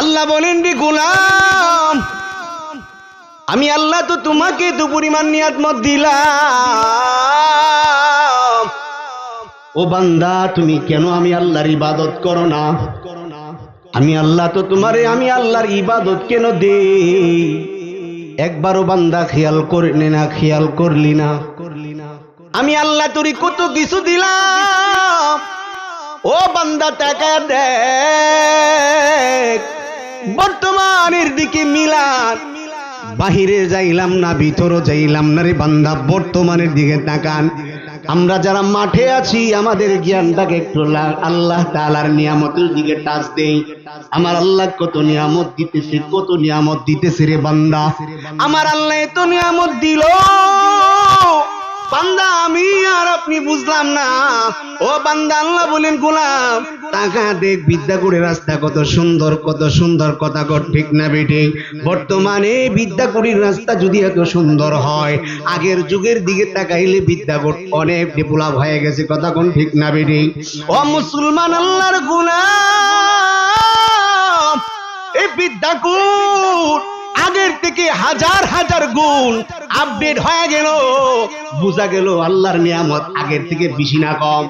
আল্লাহ বলেন রে গোলাম, আমি আল্লাহ তো তোমাকে তো পরিমাণ নিয়াতমত দিলাম। ও বান্দা, তুমি কেন আমি আল্লাহর ইবাদত করো না? আমি আল্লাহ তো তোমারে আমি আল্লাহর ইবাদত কেন দে একবারও বান্দা খেয়াল করলি না খেয়াল করলি না। করলি না আমি আল্লাহ তোরে কত কিছু দিলাম। ও বান্দা টাকা দেখ। বর্তমানের দিকে মিলান বাহিরে যাইলাম না ভিতরও যাইলাম না রে বান্দা, বর্তমানের দিকে তাকান। আমরা যারা মাঠে আছি, আমাদের জ্ঞানটাকে একটু আল্লাহ তালার নিয়ামতের দিকে টাচ দেই। আমার আল্লাহ কত নিয়ামত দিতেছে, কত নিয়ামত দিতেছে রে বান্দা। আমার আল্লাহ এত নিয়ামত দিল। বান্দা, আমি আর আপনি বুঝলাম না। ও বান্দা, আল্লাহ বলেন, গোলাম, টাকা দেখ বিদ্যাকুড়ের রাস্তা কত সুন্দর কত সুন্দর কথা কর, ঠিক না বেটে বর্তমানে বিদ্যাকুড়ির রাস্তা যদি এত সুন্দর হয়, আগের যুগের দিকে তাকাইলে বিদ্যাকুট অনেক ডেভেলপ হয়ে গেছে, কথা কোন, ঠিক না বেটে ও মুসলমান, আল্লাহর গোলাম, এই বিদ্যাকুট আগের থেকে হাজার হাজার গুণ আপডেট হয়ে গেল। বোঝা গেল আল্লাহর নিয়ামত আগের থেকে বেশি না কম।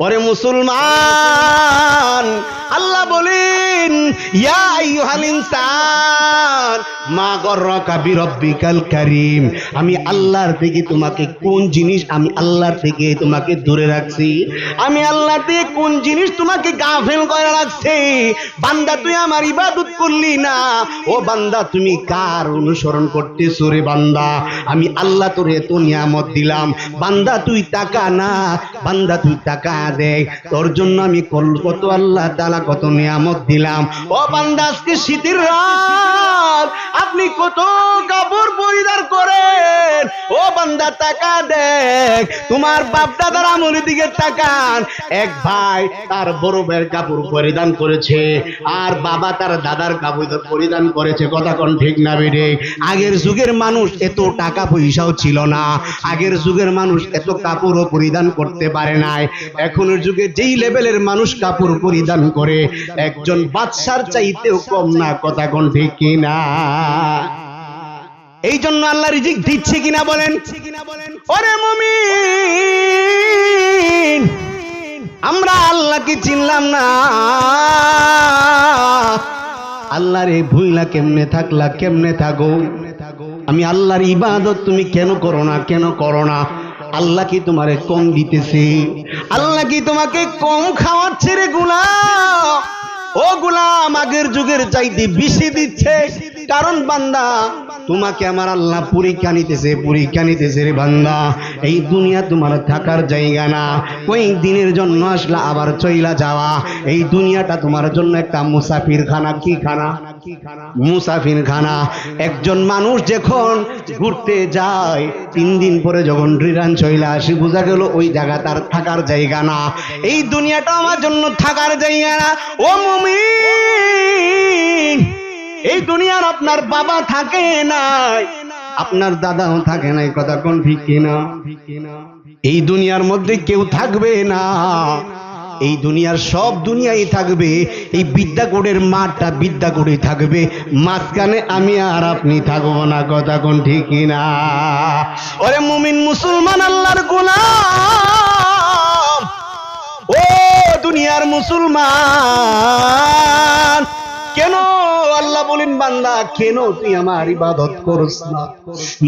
পরে মুসলমান, আল্লাহ বলেন আমি আল্লাহর থেকে তোমাকে কোন জিনিস আমি আল্লাহর থেকে তোমাকে দূরে রাখছি? আমি আল্লাহ থেকে কোন জিনিস তোমাকে গাফেল করে রাখছি? বান্দা, তুই আমার ইবাদত করলি না। ও বান্দা, তুমি কার অনুসরণ করতেছো রে বান্দা? আমি আল্লাহ তোর এত নিয়ামত দিলাম। বান্দা, তুই টাকা না। বান্দা, তুই টাকা দে। তোর জন্য আমি কত আল্লাহ তাআলা কত নিয়ামত দিলাম। ও বান্দা, আজকে শীতের রাত। আপনি কত কাপড় পরিধান করেন। ও বান্দা, টাকা দেখ। তোমার বাপ দাদার আমলের দিকে তাকান। এক ভাই তার বড় ভাইয়ের কাপড় পরিধান করেছে। আর বাবা তার দাদার কাপড় পরিধান করেছে। কথা কোন। ঠিক না বেড়ে আগের যুগের মানুষ এত টাকা পয়সাও ছিল না। আগের যুগের মানুষ এত কাপড়ও পরিধান করতে পারে নাই। এখনের যুগে যেই লেভেলের মানুষ কাপড় পরিধান করে, একজন বাদশার চাইতেও কম না, কথা কোন ঠিক কিনা এই জন্য আল্লাহ রিজিক দিচ্ছে কিনা বলেন? ওরে মুমিন, আমরা আল্লাহকে চিনলাম না। আল্লাহর এই ভুইলা কেমনে থাকলা, কেমনে থাকো? আমি আল্লাহর ইবাদত তুমি কেন করো না, কেন করো না? আল্লাহ কি তোমারে কম দিতেছে? আল্লাহ কি তোমাকে কম খাওয়াচ্ছে রে গুলাম? ও গুলাম, আগের যুগের চাইতে বেশি দিচ্ছে। কারণ বান্দা, তোমাকে আমার আল্লাহ পরীক্ষা নিতেছে পরীক্ষা নিতেছে রে বান্দা। এই দুনিয়া তোমার থাকার জায়গা না। কয়েক দিনের জন্য আসলা, আবার চইলা যাওয়া। এই দুনিয়াটা তোমার জন্য একটা মুসাফির খানা কি খানা? মুসাফির খানা। একজন মানুষ যখন ঘুরতে যায়, তিন দিন পরে যখন রিরান চইলা আসে, বোঝা গেল ওই জায়গা তার থাকার জায়গা না। এই দুনিয়াটা আমার জন্য থাকার জায়গা না। ও মুমিন, এই দুনিয়ার আপনার বাবা থাকে নাই, আপনার দাদাও থাকে নাই, কথা কোন ঠিক কিনা? এই দুনিয়ার মধ্যে কেউ থাকবে না। এই দুনিয়ার সব দুনিয়াই থাকবে, এই বিদ্যাগড়ের মাঠটা বিদ্যাগড়ে থাকবে। মাঝখানে আমি আর আপনি থাকব না, কথা কোন ঠিক না ওরে মুমিন মুসলমান আল্লাহর গোলাম। ও দুনিয়ার মুসলমান, কেন বলেন, বান্দা, কেন তুই আমার ইবাদত করস না?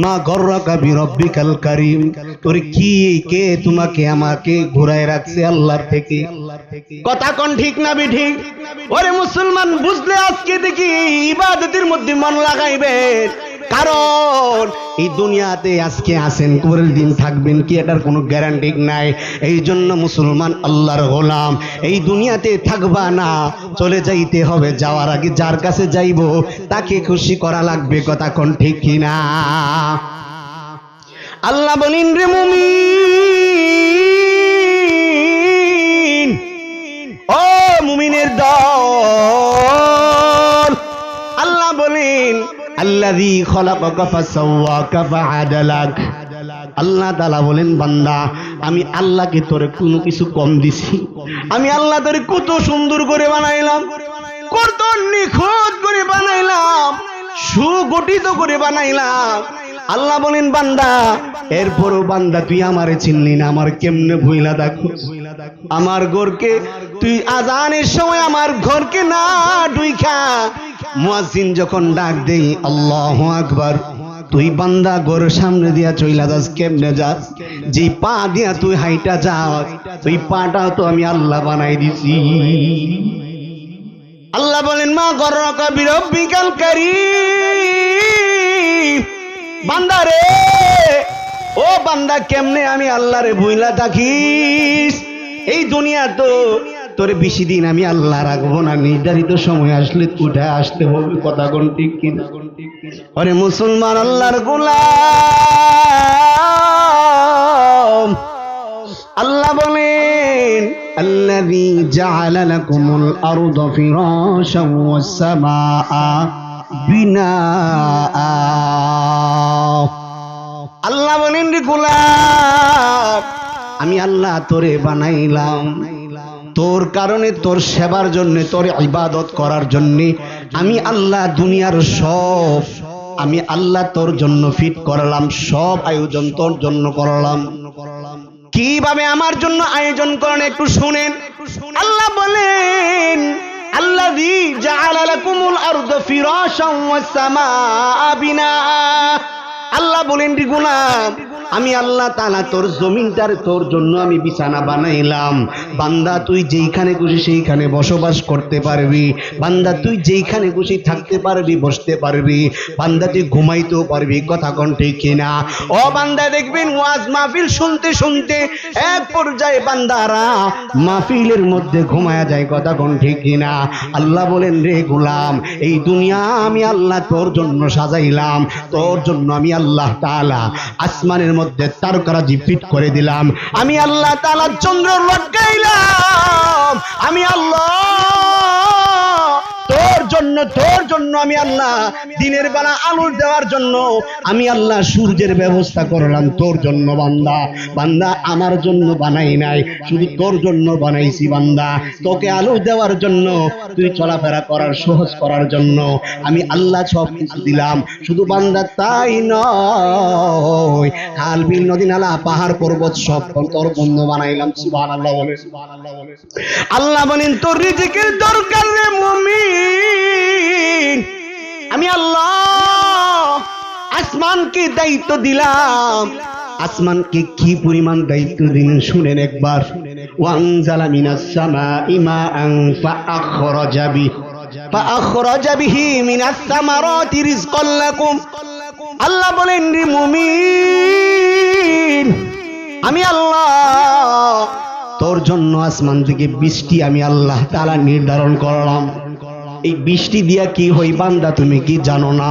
মা গর্রাকা বিরব্বিকাল কারীম। তোর কি, কে তোমাকে আমাকে ঘুরায় রাখছে আল্লাহর থেকে? কথা কোন ঠিক না বি ঠিক ওরে মুসলমান, বুঝলে আজকে দেখি ইবাদতের মধ্যে মন লাগাইবে। কারণ এই দুনিয়াতে আজকে আসেন পরের দিন থাকবেন কি এটার কোনো গ্যারান্টি নাই। এই জন্য মুসলমান আল্লাহর গোলাম, এই দুনিয়াতে থাকবা না, চলে যাইতে হবে, যাওয়ার আগে যার কাছে যাইব, তাকে খুশি করা লাগবে, কথা কোন ঠিক কিনা? আল্লাহ বলিন, রে মুমিন, ও মুমিনের দল। আল্লাহ বলেন আল্লাহ তাআলা বলেন, বান্দা, আমি আল্লাহকে তোর কোনো কিছু কম দিছি। আমি আল্লাহ তোর কত সুন্দর করে বানাইলাম। কত নিখুঁত করে বানাইলাম। সুগঠিত করে বানাইলাম। আল্লাহ বলেন, বান্দা, এরপরও বান্দা, তুই আমারে চিনলি না, আমার কেমনে ভুইলা দেখো। আমার ঘরকে তুই আজানের সময় আমার ঘরকে না ডুইখা। মুয়াজ্জিন যখন ডাক দেই আল্লাহু আকবার তুই বান্দা গোর সামনে দিয়া চইলা যাস কেমনে যাস যে পা দিয়া তুই হাইটা যাস তুই পাটা তো আমি আল্লাহ বানাই দিছি। আল্লাহ বলেন মা গরকা বিরব্বিকাল কারীম। বান্দা রে ও বান্দা কেমনে আমি আল্লাহরে ভুইলা থাকিস? এই দুনিয়া তো তোরে বেশি দিন আমি আল্লাহ রাখব না, নির্ধারিত সময় আসলে উঠে আসতে হবে, কথা কোন ঠিক কিনা আরে মুসলমান আল্লাহর গোলাম। আল্লাহ বলেন, আল্লাযী জাআলা লাকুমুল আরদা ফিরাশান ওয়াস আল্লাহ বলেন রে গোলাম আমি আল্লাহ তোরে বানাইলাম। তোর কারণে, তোর সেবার জন্য, তোর ইবাদত করার জন্য আমি আল্লাহ দুনিয়ার সব, আমি আল্লাহ তোর জন্য ফিট করালাম, সব আয়োজন তোর জন্য করলাম। কীভাবে আমার জন্য আয়োজন করেন একটু শুনেন। আল্লাহ বলেন আল্লাহ বলেন, রে আমি আল্লাহ তাআলা তোর জমিনটার তোর জন্য আমি বিছানা বানাইলাম। বান্দা, তুই যেইখানে খুশি সেইখানে বসবাস করতে পারবি। বান্দা, তুই যেইখানে খুশি থাকতে পারবি, বসতে পারবি। বান্দা, তুই ঘুমাইতেও পারবি, কথা কোন ঠিক কিনা? ও বান্দা, দেখবেন ওয়াজ মাহফিল শুনতে শুনতে এক পর্যায়ে বান্দারা মাহফিলের মধ্যে ঘুমায়া যায়, কথা কোন ঠিক কিনা? আল্লাহ বলেন, রে গোলাম, এই দুনিয়া আমি আল্লাহ তোর জন্য সাজাইলাম। তোর জন্য আমি আল্লাহ তাআলা আসমানের মধ্যে তারকারাজি ফিট করে দিলাম। আমি আল্লাহ তালা চন্দ্র লটকাইলাম আমি আল্লাহ তোর জন্য তোর জন্য আমি আল্লাহ দিনের বেলা আলো দেওয়ার জন্য আমি আল্লাহ সূর্যের ব্যবস্থা করলাম। তোর জন্য বান্দা বান্দা আমার জন্য বানাই নাই, শুধু তোর জন্য বানাইছি বান্দা। তোকে আলো দেওয়ার জন্য, তুই চলাফেরা করার, সহজ করার জন্য আমি আল্লাহ সব কিছু দিলাম। শুধু বান্দা তাই নয়, খাল, বিল, নদী, নালা, পাহাড়, পর্বত সব তোর বন্ধ বানাইলাম। সুবহানাল্লাহ বলে। আল্লাহ বলেন, তোর রিজিকের দরকার রে মুমিন। আমি আল্লাহ আসমানকে দায়িত্ব দিলাম। আসমানকে কি পরিমাণ দায়িত্ব দিলেন শুনেন একবার। আল্লাহ বলেন আমি আল্লাহ, তোর জন্য আসমান থেকে বৃষ্টি আমি আল্লাহ তাআলা নির্ধারণ করলাম। এই বৃষ্টি দিয়া কি হই বান্দা, তুমি কি জানো না?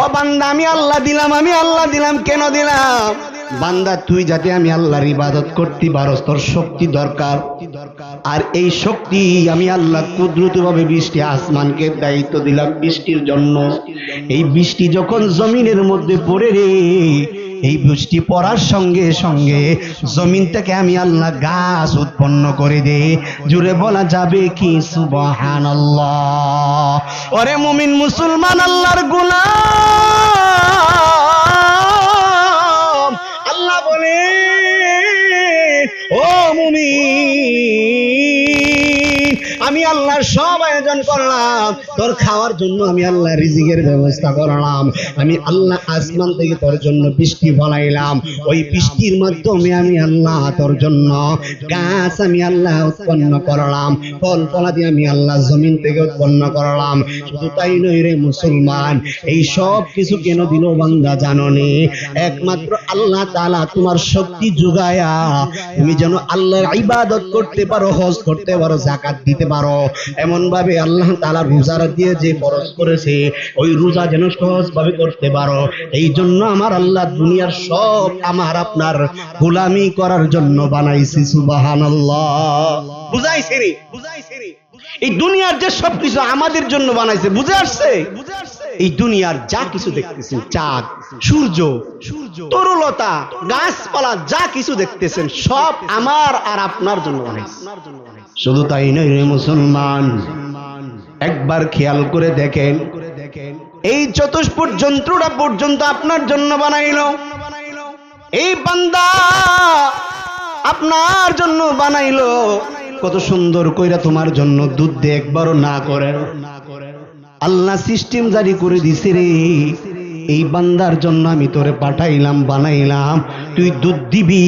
ও বান্দা, আমি আল্লাহ দিলাম, আমি আল্লাহ দিলাম, কেন দিলাম? বান্দা, তুই যাতে আমি আল্লাহর ইবাদত করতে পারস, তোর শক্তি দরকার। আর এই শক্তি আমি আল্লাহ কুদরত ভাবে বৃষ্টি, আসমানকে দায়িত্ব দিলাম বৃষ্টির জন্য। এই বৃষ্টি যখন জমিনের মধ্যে পড়ে রে এই বৃষ্টি পড়ার সঙ্গে সঙ্গে জমিন থেকে আমি আল্লাহ গাছ উৎপন্ন করে দে। জুড়ে বলা যাবে কি? সুবহান ওরে মুমিন মুসলমান, আল্লাহরগুলা আল্লাহ বলে, ও মুমিন আমি আল্লাহর সব আয়োজন করলাম। তোর খাওয়ার জন্য আমি আল্লাহ রিজিকের ব্যবস্থা করলাম। আমি আল্লাহ আসমান থেকে তোর জন্য বৃষ্টি ফলাইলাম। ওই বৃষ্টির মাধ্যমে আমি আল্লাহ তোর জন্য গাছ আমি আল্লাহ উৎপন্ন করলাম। ফল ফলাদি আমি আল্লাহ জমিন থেকে উৎপন্ন করলাম। শুধু তাই নই রে মুসলমান, এই সব কিছু কেন দিল বান্দা জাননি? একমাত্র আল্লাহ তাআলা তোমার শক্তি যোগায়া তুমি যেন আল্লাহর ইবাদত করতে পারো, হজ করতে পারো জাকাত দিতে পারো। এমন ভাবে আল্লাহ তালা রোজা দিয়ে যে ফরজ করেছে, ওই রোজা যেন সহজ ভাবে করতে পারো। এই জন্য আমার আল্লাহ দুনিয়ার সব আমার আপনার গোলামি করার জন্য বানাইছি সুবাহান বুঝাইছে এই দুনিয়ার যে সবকিছু আমাদের জন্য বানাইছে বুঝে আসছে বুঝে আসছে? এই দুনিয়ার যা কিছু দেখতেছেন, চাঁদ, সূর্য সূর্য তরুলতা, গাছপালা যা কিছু দেখতেছেন, সব আমার আর আপনার জন্য শুধু তাই নয় রে মুসলমান, একবার খেয়াল করে দেখেন, এই চতুষ্পুর যন্ত্রটা পর্যন্ত আপনার জন্য বানাইলো। এই বান্দা আপনার জন্য বানাইলো। কত সুন্দর কইরা তোমার জন্য দুধ দে একবারও না করে আল্লাহ সিস্টেম জারি করে দিছে রে। এই বান্দার জন্য আমি তোরে পাঠাইলাম, বানাইলাম। তুই দুধ দিবি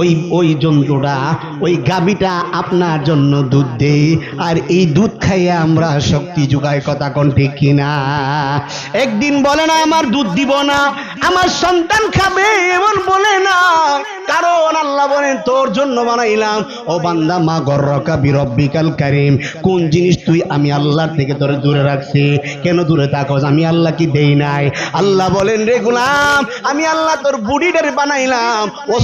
ওই ওই জন্তুটা, ওই গাবিটা আপনার জন্য দুধ দে আর এই দুধ খাইয়ে আমরা শক্তি যোগায়, কথা কোন ঠিক কিনা? একদিন বলে না, আমার দুধ দিব না, আমার সন্তান খাবে এমন বলে না। কারণ আল্লাহ বলেন, তোর জন্য বানাইলাম। ও বান্দা, মা গর্রকা বিরব্বিকাল কারিম। কোন জিনিস তুই, আমি আল্লাহর থেকে তোর দূরে রাখছি। কেন দূরে থাকো আমি আল্লাহ কি দেই নাই? আল্লাহ বলেন, রে গুলাম, আমি আল্লাহ তোর বুড়িটারে বানাইলাম। ও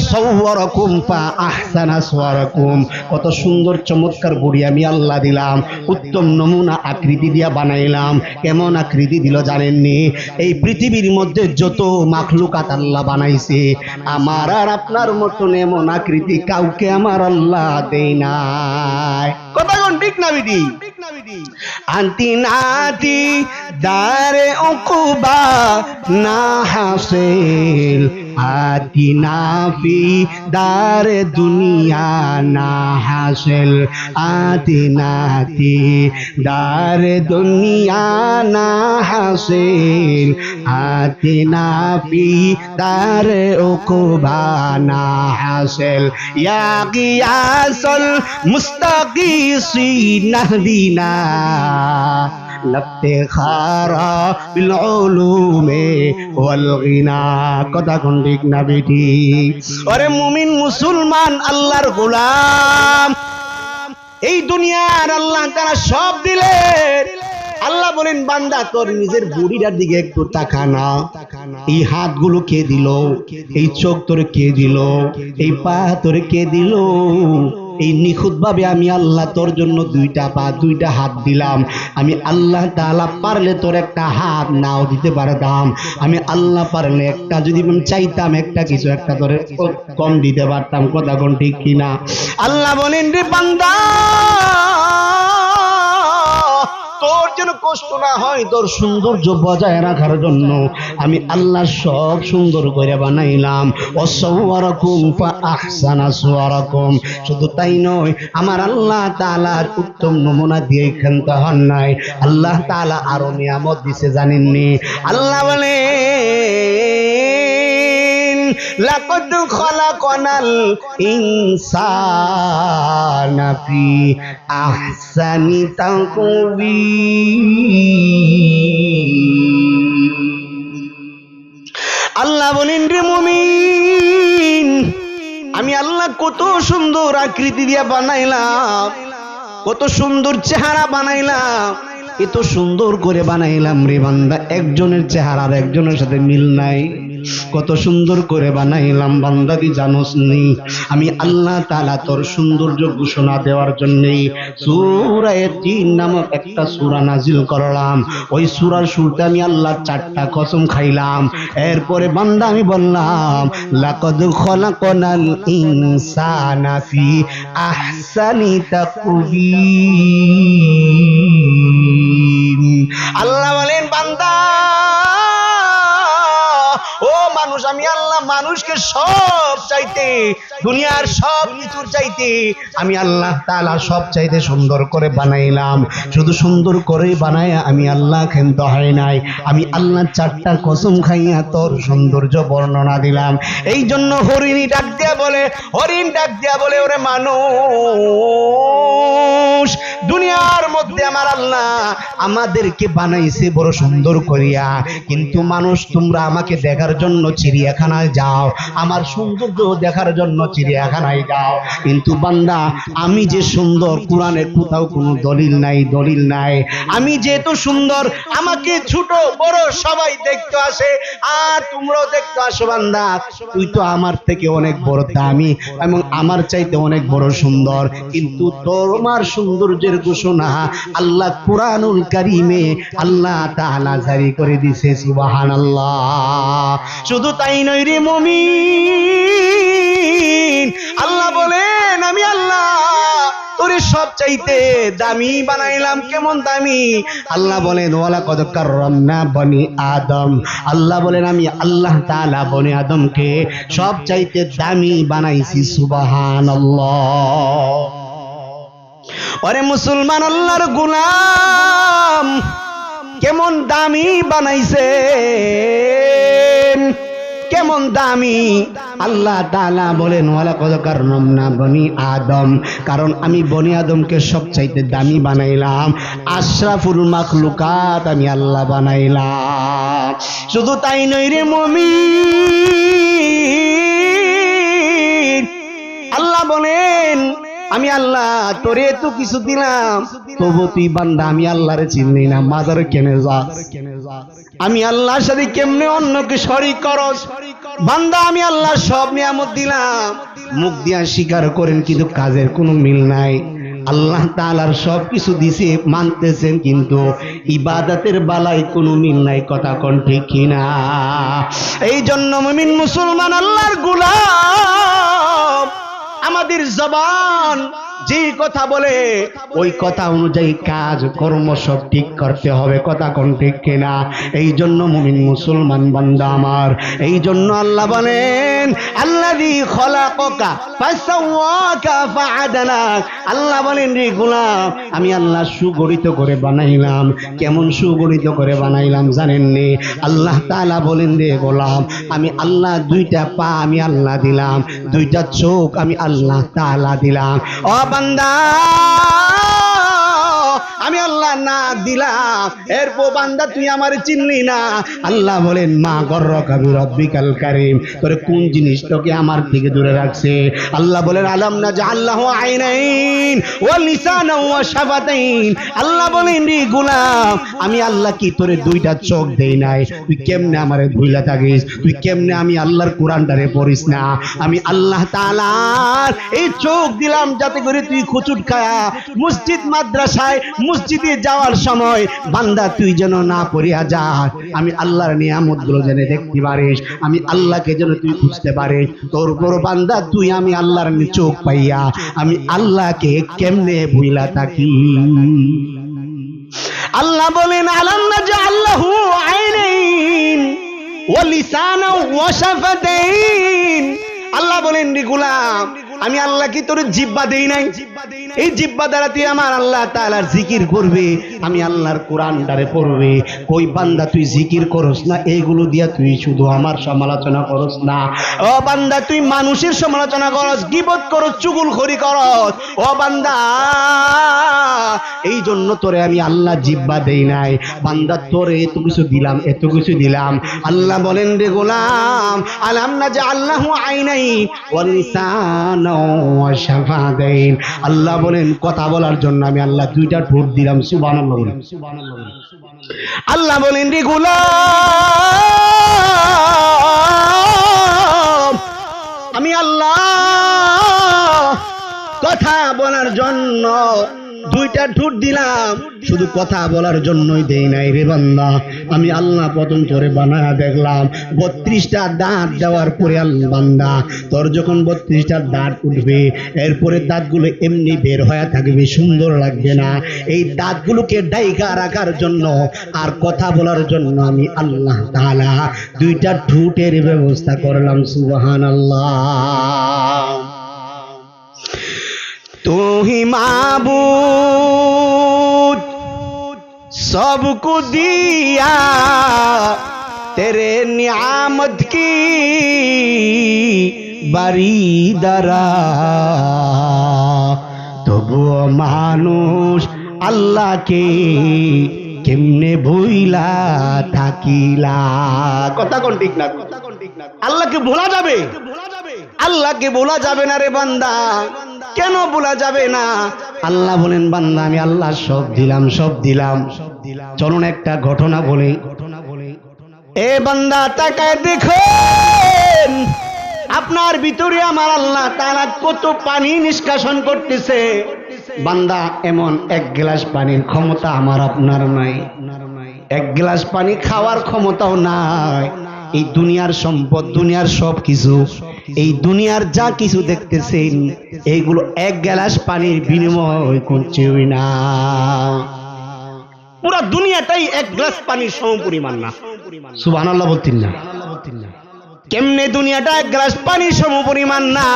কত সুন্দর চমৎকার বুড়ি আমি আল্লাহ দিলাম। উত্তম নমুনা আকৃতি দিয়া বানাইলাম। কেমন আকৃতি দিল জানেননি? এই পৃথিবীর মধ্যে যত মাখলুকাত আল্লাহ বানাইছে, আমার আর আপনার মতন এমন আকৃতি কাউকে আমার আল্লাহ দেই নাই। কথা কোন ঠিক না বিধি? আন্তি নাতি, দারে উকুবা না হাসিল। আতি নাফি দারে দুনিয়া না হাসিল আতি নাতি দারে দুনিয়া না হাসিল আতি নাফি দারে উকুবা না হাসিল। ইয়া কিয়াসল মুস্তাকিসি নাহদিনা লফতেখারা বিল উলুমে ওয়াল গিনা। কথা কোন না বেটি? আরে মুমিন মুসলমান, আল্লাহর গোলাম। এই দুনিয়ার আল্লাহ তারা সব দিলেন। আল্লাহ বলেন, বান্দা, তোর নিজের বুড়িটার দিকে একটু তাকা না। এই হাতগুলো কে দিল? এই চোখ তোরে কে দিল? এই পা তোরে কে দিল? এই নিখুঁত ভাবে আমি আল্লাহ তোর জন্য দুইটা পা, দুইটা হাত দিলাম। আমি আল্লাহ তালা পারলে তোর একটা হাত নাও দিতে পারতাম। আমি আল্লাহ পারলে একটা যদি আমি চাইতাম, একটা কিছু একটা তোর কম দিতে পারতাম। কথা কোন ঠিক কিনা? আল্লাহ বলেন রে বান্দা তোর যেন কষ্ট না হয়, তোর সৌন্দর্য বজায় রাখার জন্য আমি আল্লাহ সব সুন্দর করে বানাইলাম। আহসানা সুয়ারকম শুধু তাই নয়, আমার আল্লাহ তাআলার উত্তম নমুনা দিয়ে ক্ষান্ত হন নাই। আল্লাহ তাআলা আরও নিয়ামত দিছে, জানেননি? আল্লাহ বলে লাকদ খলাকনাল ইনসানা ফি আহসানি আল্লাহ বলেন, রে মুমিন, আমি আল্লাহ কত সুন্দর আকৃতি দিয়া বানাইলাম, কত সুন্দর চেহারা বানাইলাম, এত সুন্দর করে বানাইলাম রে বান্দা। একজনের চেহারা আর একজনের সাথে মিল নাই। কত সুন্দর করে বানাইলাম বান্দা কি জানোস নি। আমি আল্লাহ তাআলা তোর সৌন্দর্য ঘোষণা দেওয়ার জন্য সূরায়ে তিন নামক একটা সূরা নাজিল করলাম। ওই সূরার শুরুতে আমি আল্লাহ চারটা কসম খাইলাম। এরপরে বান্দা আমি বললাম, লাকাদ খলাকনাল ইনসানা ফি আহসানি তাকবীর আল্লাহ বলেন, বান্দা মানুষকে সব চাইতে, দুনিয়ার সব কিছুর চাইতে আমি আল্লাহ তাআলা সব চাইতে সুন্দর করে বানাইলাম। শুধু সুন্দর করে বানায় আমি আল্লাহ ক্ষান্ত হয় নাই। আমি আল্লাহ চারটা কসম খাইয়া তোর সৌন্দর্য বর্ণনা দিলাম। এই জন্য হরিণী ডাক দিয়া বলে, হরিণ ডাক দিয়া বলে, ওরে মানুষ, দুনিয়ার মধ্যে আমার আল্লাহ আমাদেরকে বানাইছে বড় সুন্দর করিয়া। কিন্তু মানুষ, তোমরা আমাকে দেখার জন্য চিড়িয়াখানায় যাও, আমার সৌন্দর্য দেখার জন্য চিড়িয়াখানায় যাও। কিন্তু বান্দা, আমি যে সুন্দর কোরআনে কোথাও কোনো দলিল নাই দলিল নাই। আমি যেহেতু সুন্দর, আমাকে ছোট, বড় সবাই দেখতে আসে। আর তোমরাও দেখতে আসো বান্দা, তুই তো আমার থেকে অনেক বড় দামি এবং আমার চাইতে অনেক বড় সুন্দর। কিন্তু তোমার সৌন্দর্যের ঘোষণা আল্লাহ কোরআনুল কারিমে আল্লাহ তাআলা জারি করে দিছে, সুবহানাল্লাহ। শুধু তাই নয় রে মুমিন। আল্লাহ বলেন, আমি আল্লাহ, তোরে সব চাইতে দামি বানাইলাম। কেমন দামি? আল্লাহ বলেন ওয়ালা কদ কাররামনা বনি আদম। আল্লাহ বলেন, আমি আল্লাহ তাআলা বনি আদমকে সব চাইতে দামি বানাইছি, সুবহানাল্লাহ। ওরে মুসলমান, আল্লাহর গুলাম কেমন দামি বানাইছেন কেমন দামি? আল্লাহ তাআলা বলেন ওয়ালা কদ কাররামনা বনি আদম। কারণ আমি বনি আদমকে সবচাইতে দামি বানাইলাম। আশরাফুল মাখলুকাত আমি আল্লাহ বানাইলাম। শুধু তাই নই রে মমিন। আল্লাহ বলেন, আমি আল্লাহ তোরে তো কিছু দিলাম, তবু তুই বান্দা, আমি আল্লাহরে চিনি না, মাজারে কেনে যা আমি আল্লাহর সাথে কেমনে অন্যকে শরিক করস বান্দা, আমি আল্লাহ সব নিয়ামত দিলাম। মুখ দিয়া স্বীকার করেন, কিন্তু কাজের কোনো মিল নাই। আল্লাহ তাআলার সব কিছু দিছে, মানতেছেন, কিন্তু ইবাদতের বালাই কোনো মিল নাই, কথা কোন ঠিক কিনা? এই জন্য মমিন মুসলমান, আল্লাহর গুলাম, আমাদের জবান যে কথা বলে, ওই কথা অনুযায়ী কাজ, কর্ম সব ঠিক করতে হবে। কথা কোন ঠিক কিনা? এই জন্য মুমিন মুসলমান বান্দা আমার। এই জন্য আল্লাহ বলেন ফাআদালাক। আল্লাহ বলেন, রে গোলাম, আমি আল্লাহ সুগঠিত করে বানাইলাম। কেমন সুগঠিত করে বানাইলাম জানেন নি? আল্লাহ তাআলা বলেন, রে গোলাম, আমি আল্লাহ দুইটা পা আমি আল্লাহ দিলাম, দুইটা চোখ আমি আল্লাহ তাআলা দিলাম। ও বান্দা আমি আল্লাহ না দিলাম। এরপর বান্দা, তুই আমার চিনলি না। আল্লাহ বলেন, মা গর্র কবি রব্বিকাল কারিম। তোরে কোন জিনিস তোকে আমার থেকে দূরে রাখছে? আল্লাহ বলেন, আলাম না যে আল্লাহ আইনাইন ও লিসানা ও শাফাতাইন। আল্লাহ বলেন, রে গোলাম, আমি আল্লাহ কি তোরে দুইটা চোখ দেই নাই? তুই কেমনে আমারে ভুইলা থাকিস? তুই কেমনে আমি আল্লাহর কোরআনটারে পড়িস না? আমি আল্লাহ তাআলার এই চোখ দিলাম যাতে করে তুই খুচুট খায়া মসজিদ, মাদ্রাসায় মসজিদে যাওয়ার সময়, বান্দা, তুই যেন না পড়িয়া যা। আমি আল্লাহর নিয়ামতগুলো যেন দেখতে পারিস। আমি আল্লাহকে যেন তুই খুঁজতে পারিস। তোর বড় বান্দা, তুই আমি আল্লাহর চোখ পাইয়া, আমি আল্লাহকে কেমনে ভুইলা থাকি? আল্লাহ বলেন আলান্না যে আল্লাহু আল্লাহ বলেন, রে গোলাম, আমি আল্লাহ কি তোর জিব্বা দেই নাই। এই জিব্বা দ্বারা তুই আমার আল্লাহ তাআলার জিকির করবে, আমি আল্লাহর কোরআনটারে পড়বে। কই বান্দা, তুই জিকির করস না? এইগুলো দিয়া তুই শুধু আমার সমালোচনা করস না। ও বান্দা, তুই মানুষের সমালোচনা করস, গিবত করস, চুগুলখড়ি করস। ও বান্দা এই জন্য তোরে আমি আল্লাহ জিব্বা দেই নাই। বান্দা, তোরে এত কিছু দিলাম, এত কিছু দিলাম। আল্লাহ বলেন, রে গোলাম, আলাম না যে আল্লাহ আইনাই ওয়ালিসান ওয়া আল্লাহ বলেন, কথা বলার জন্য আমি আল্লাহ দুইটা ঠোঁট দিলাম বলেন। আল্লাহ বলেন গোলাম, আমি আল্লাহ কথা বলার জন্য দুইটা ঠুট দিলাম। শুধু কথা বলার জন্যই দেই নাই রে বান্দা। আমি আল্লাহ প্রথম তোরে বানায়া দেখলাম। বত্রিশটা দাঁত দেওয়ার পরে আল্লাহ বান্দা, তোর যখন বত্রিশটা দাঁত উঠবে, এরপরে দাঁতগুলো এমনি বের হয়ে থাকবে, সুন্দর লাগবে না। এই দাঁতগুলোকে ডাইকা রাখার জন্য আর কথা বলার জন্য আমি আল্লাহ তাআলা দুইটা ঠুটের ব্যবস্থা করলাম সুবহান তুহি মাবুদ সব কু দিয়া তেরে নিয়ামত কি? বারি দারা তবুও মানুষ আল্লাহকে কেমনে ভুইলা থাকিলা? কথা কোন ঠিক না? আল্লাহকে ভোলা যাবে। আল্লাহকে ভোলা যাবে না রে বান্দা। কেন ভোলা যাবে না? আল্লাহ বলেন, বান্দা, আমি আল্লাহ সব দিলাম সব দিলাম। চলুন একটা ঘটনা বলি। এ বান্দা, তাকায় দেখুন, আপনার ভিতরে আমার আল্লাহ তারা কত পানি নিষ্কাশন করতেছে। বান্দা, এমন এক গ্লাস পানির ক্ষমতা আমার, আপনার নাই। এক গ্লাস পানি খাওয়ার ক্ষমতাও নাই। এই দুনিয়ার সম্পদ, দুনিয়ার সব কিছু এই দুনিয়ার যা কিছু দেখতেছেন, এইগুলো এক গ্লাস পানির বিনিময় করছেই না। পুরা দুনিয়াটাই এক গ্লাস পানির সম পরিমাণ না। সুবহানাল্লাহ বলতেন না। কেমনে দুনিয়াটা এক গ্লাস পানির সম পরিমাণ না?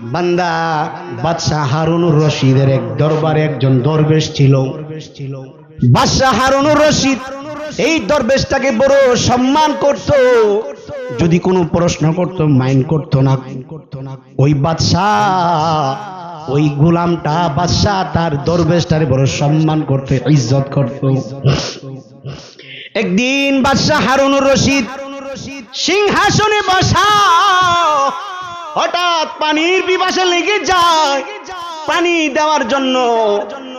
বান্দা, বাদশাহ হারুনুর রশিদের এক দরবারে একজন দরবেশ ছিল। বাদশাহ হারুনুর রশিদ, এই দরবেশটাকে বড় সম্মান করত। যদি কোনো প্রশ্ন করত, মাইন্ড করতো না। ওই বাদশাহ, ওই গোলামটা বাদশাহ, তার দরবেশটারে বড় সম্মান করতে, ইজ্জত করত। একদিন বাদশাহ হারুনুর রশিদ সিংহাসনে বসা, হঠাৎ পানির পিপাসা লেগে যায়। পানি দেওয়ার জন্য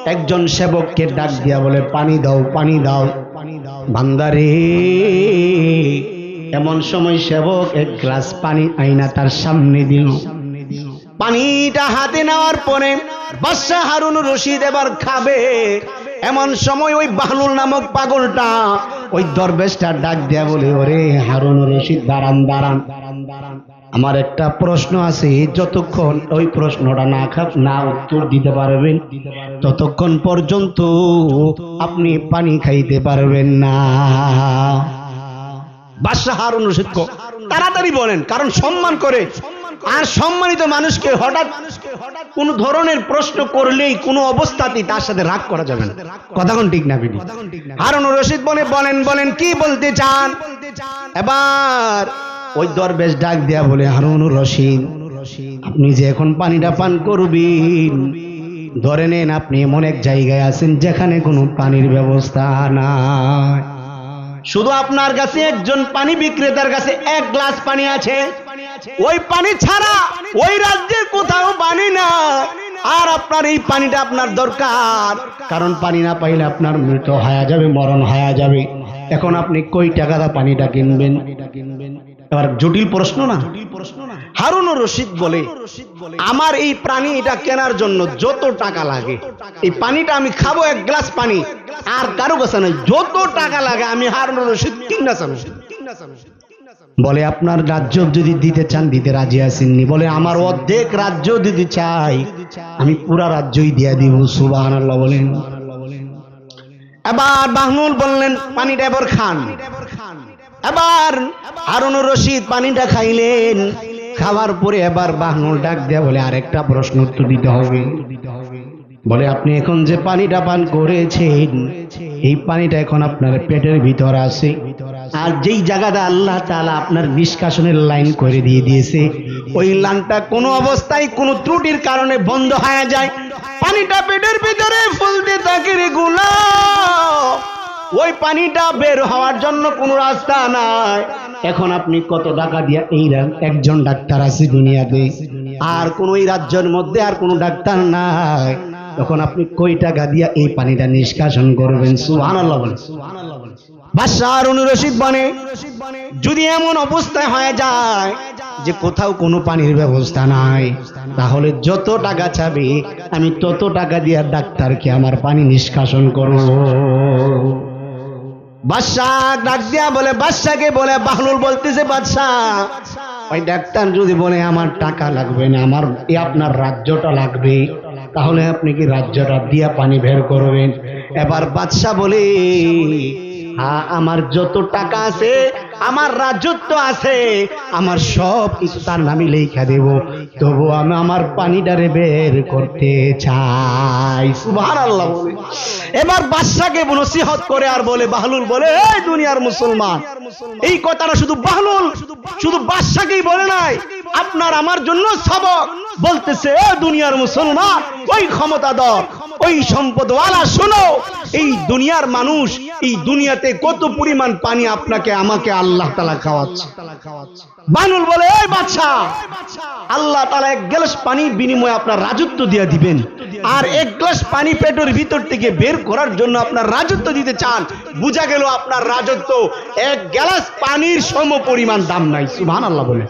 একজন সেবককে ডাক দিয়া বলে, পানি দাও পানি দাও। পানি দাও বান্দারে এমন সময় সেবক এক গ্লাস পানি আইনা তার সামনে দিল। পানিটা হাতে নেওয়ার পরে বাদশাহ হারুন রশিদ এবার খাবে। এমন সময় ওই বাহলুল নামক পাগলটা ওই দরবেশটা ডাক দেয়া বলে, ওরে হারুন রশিদ, দাঁড়ান দাঁড়ান আমার একটা প্রশ্ন আছে, যতক্ষণ ওই প্রশ্নটা না খা না উত্তর দিতে পারবেন, ততক্ষণ পর্যন্ত আপনি পানি খাইতে পারবেন না। তাড়াতাড়ি বলেন, কারণ সম্মান করে। আর সম্মানিত মানুষকে হঠাৎ কোন ধরনের প্রশ্ন করলেই কোনো অবস্থাতেই তার সাথে রাগ করা যাবে না। কথা কোন ঠিক না, বিনি? হারুন রশিদ বলে, বলেন বলেন, কি বলতে চান? এবার ওই দরবেশ ডাক দেয়া বলে হারুন রশিদ, আপনি যে এখন পানিটা পান করবেন, ধরে নেন আপনি এমন এক জায়গায় আছেন যেখানে কোনো পানির ব্যবস্থা নাই। শুধু আপনার কাছে, একজন পানি বিক্রেতার কাছে এক গ্লাস পানি আছে। ওই পানি ছাড়া ওই রাজ্যের কোথাও পানি না আর আপনার এই পানিটা আপনার দরকার। কারণ পানি না পাইলে আপনার মৃত হায়া যাবে, মরণ হায়া যাবে। এখন আপনি কই টাকা দা পানিটা কিনবেন? এবার জটিল প্রশ্ন না? হারুন রশিদ বলে, আমার এই প্রাণী এটা কেনার জন্য যত টাকা লাগে। এই পানিটা আমি খাব এক গ্লাস পানি। আর কারও কাছে নয়, যত টাকা লাগে আমি হারুন রশিদ কিনা চানো বলে, আপনার রাজ্য যদি দিতে চান, দিতে রাজি আছেননি। বলে, আমার অর্ধেক রাজ্য দিতে চাই, আমি পুরা রাজ্যই দিয়া দিব। সুবাহ বলেন। এবার বাহনুল বললেন, পানিটা এবার খান। এবার হারুনুর রশিদ পানিটা খাইলেন। খাওয়ার পরে এবার বাহনুল ডাক দেয়া বলে, আরেকটা প্রশ্ন উত্তর দিতে হবে। বলে, আপনি এখন যে পানিটা পান করেছেন, এই পানিটা এখন আপনার পেটের ভিতর আছে। আর যেই জায়গাটা আল্লাহ তাআলা আপনার নিষ্কাশনের লাইন করে দিয়ে দিয়েছে, ওই লাইনটা কোনো অবস্থায় কোনো ত্রুটির কারণে বন্ধ হয়ে যায়। পানিটা পেটের ভিতরে ফুলতে থাকে রেগুলা ওই পানিটা বের হওয়ার জন্য কোনো রাস্তা নাই। এখন আপনি কত টাকা দিয়া এই একজন ডাক্তার আছে দুনিয়াতে? আর কোন ওই রাজ্যের মধ্যে আর কোনো ডাক্তার নাই। তখন আপনি কই টাকা দিয়া এই পানিটা নিষ্কাশন করবেন? সুবহানাল্লাহ বলেন। বাদশাহ হারুন রশিদ বনে যদি এমন অবস্থায় হয়ে যায় যে কোথাও কোনো পানির ব্যবস্থা নাই, তাহলে যত টাকা চাবে, আমি তত টাকা দিয়ে ডাক্তারকে আমার পানি নিষ্কাশন করব। বাদশাহ ডাক দিয়া বলে বাদশাকে বলে বলতেছে, বাদশাহ। ওই ডাক্তার যদি বলে, আমার টাকা লাগবে না, আমার আপনার রাজ্যটা লাগবে, তাহলে আপনি কি রাজ্যটা দিয়া পানি বের করবেন? এবার বাদশাহ বলে হ্যাঁ আমার যত টাকা আছে আমার রাজত্ব আছে, আমার সব কিছু তার নামে লেখা দেব। তবু আমি আমার পানিটারে বের করতে চাই। সুবহানাল্লাহ বলে। এবার বাদশাকে নসিহত করে আর বলে, বাহলুল বলে, এই দুনিয়ার মুসলমান, এই কথাটা শুধু বাহলুল, শুধু বাদশাকেই বলে নাই। আপনার আমার জন্য সবক বলতেছে দুনিয়ার মুসলমান, ওই ক্ষমতাধর ওই সম্পদওয়ালা, শোনো এই দুনিয়ার মানুষ, এই দুনিয়াতে কত পরিমাণ পানি আপনাকে, আমাকে আল্লাহ তালা খাওয়াচ্ছে। বানুল বলে, এই বাচ্চা আল্লাহ তালা এক গ্লাস পানির বিনিময়ে আপনার রাজত্ব দিয়ে দিবেন। আর এক গ্লাস পানি পেটের ভিতর থেকে বের করার জন্য আপনার রাজত্ব দিতে চান। বুঝা গেল আপনার রাজত্ব এক গ্লাস পানির সম পরিমাণ দাম নাই। সুবহান আল্লাহ বলে।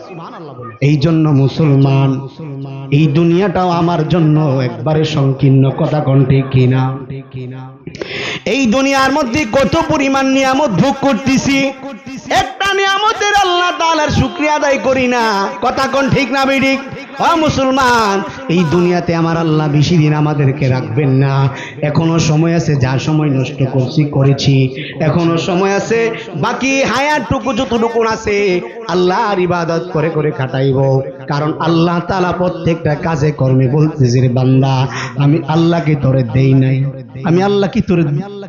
এই জন্য মুসলমান, এই দুনিয়াটাও আমার জন্য একবারে সংকীর্ণ কথা কণ্ঠে কিনা? এই দুনিয়ার মধ্যে কত পরিমাণ নিয়ামত ভোগ করতেছি? একটা নিয়ামতের আল্লাহ তাআলার শুকরিয়া আদায় করি না। কথা কোন ঠিক না বেঠিক? ও মুসলমান, এই দুনিয়াতে আমার আল্লাহ বেশি দিন আমাদেরকে রাখবেন না। এখনও সময় আছে, যা সময় নষ্ট করছি, করেছি। এখনও সময় আছে, বাকি হায়ারটুকু যতটুকু আছে, আল্লাহর ইবাদত করে করে কাটাইব কারণ আল্লাহ তাআলা প্রত্যেকটা কাজে কর্মে বলতেছে, রে বান্দা, আমি আল্লাহকে তোরে দেই নাই। আমি আল্লাহ কি তোর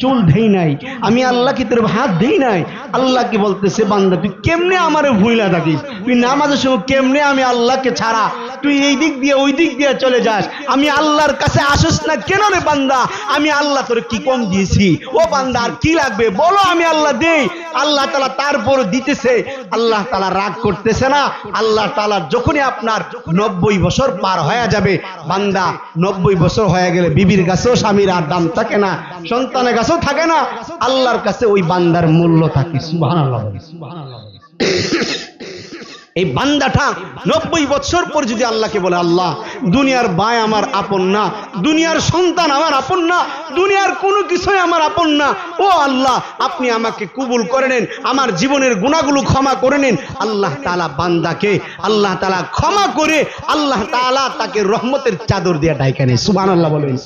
চুল দেই নাই। আমি আল্লাহ কি তোর হাত দেই নাই। আল্লাহ কি বলতেছে, বান্দা, তুই কেমনে আমারে ভুইলা থাকিস? তুই নামাজের সময় কেমনে আমি আল্লাহকে ছাড়া? তুই এই দিক দিয়ে, ওই দিক দিয়ে চলে যাস। আমি আল্লাহর কাছে আসিস না কেন রে বান্দা? আমি আল্লাহ তোর কি কম দিয়েছি? ও বান্দা, আর কি লাগবে? বলো আমি আল্লাহ দেই। আল্লাহ তালা তারপর দিতেছে। আল্লাহ তালা রাগ করতেছে না। আল্লাহ তালা যখনই আপনার নব্বই বছর পার হয়ে যাবে, বান্দা, নব্বই বছর হয়ে গেলে বিবির কাছেও স্বামীর আর দাম থাকে না। সন্তানের কাছেও থাকে না, আল্লাহর কাছে ওই বান্দার মূল্য থাকে। এই বান্দাটা নব্বই বছর পর যদি আল্লাহকে বলে, আল্লাহ, দুনিয়ার বায় আমার আপন না, দুনিয়ার সন্তান আমার আপন না, দুনিয়ার কোনো কিছুই আমার আপন না, ও আল্লাহ, আপনি আমাকে কবুল করে নেন, আমার জীবনের গুণাগুলো ক্ষমা করে নেন আল্লাহ তালা বান্দাকে, আল্লাহ তালা ক্ষমা করে, আল্লাহ তালা তাকে রহমতের চাদর দিয়ে ডাইকানে সুবান আল্লাহ বলেন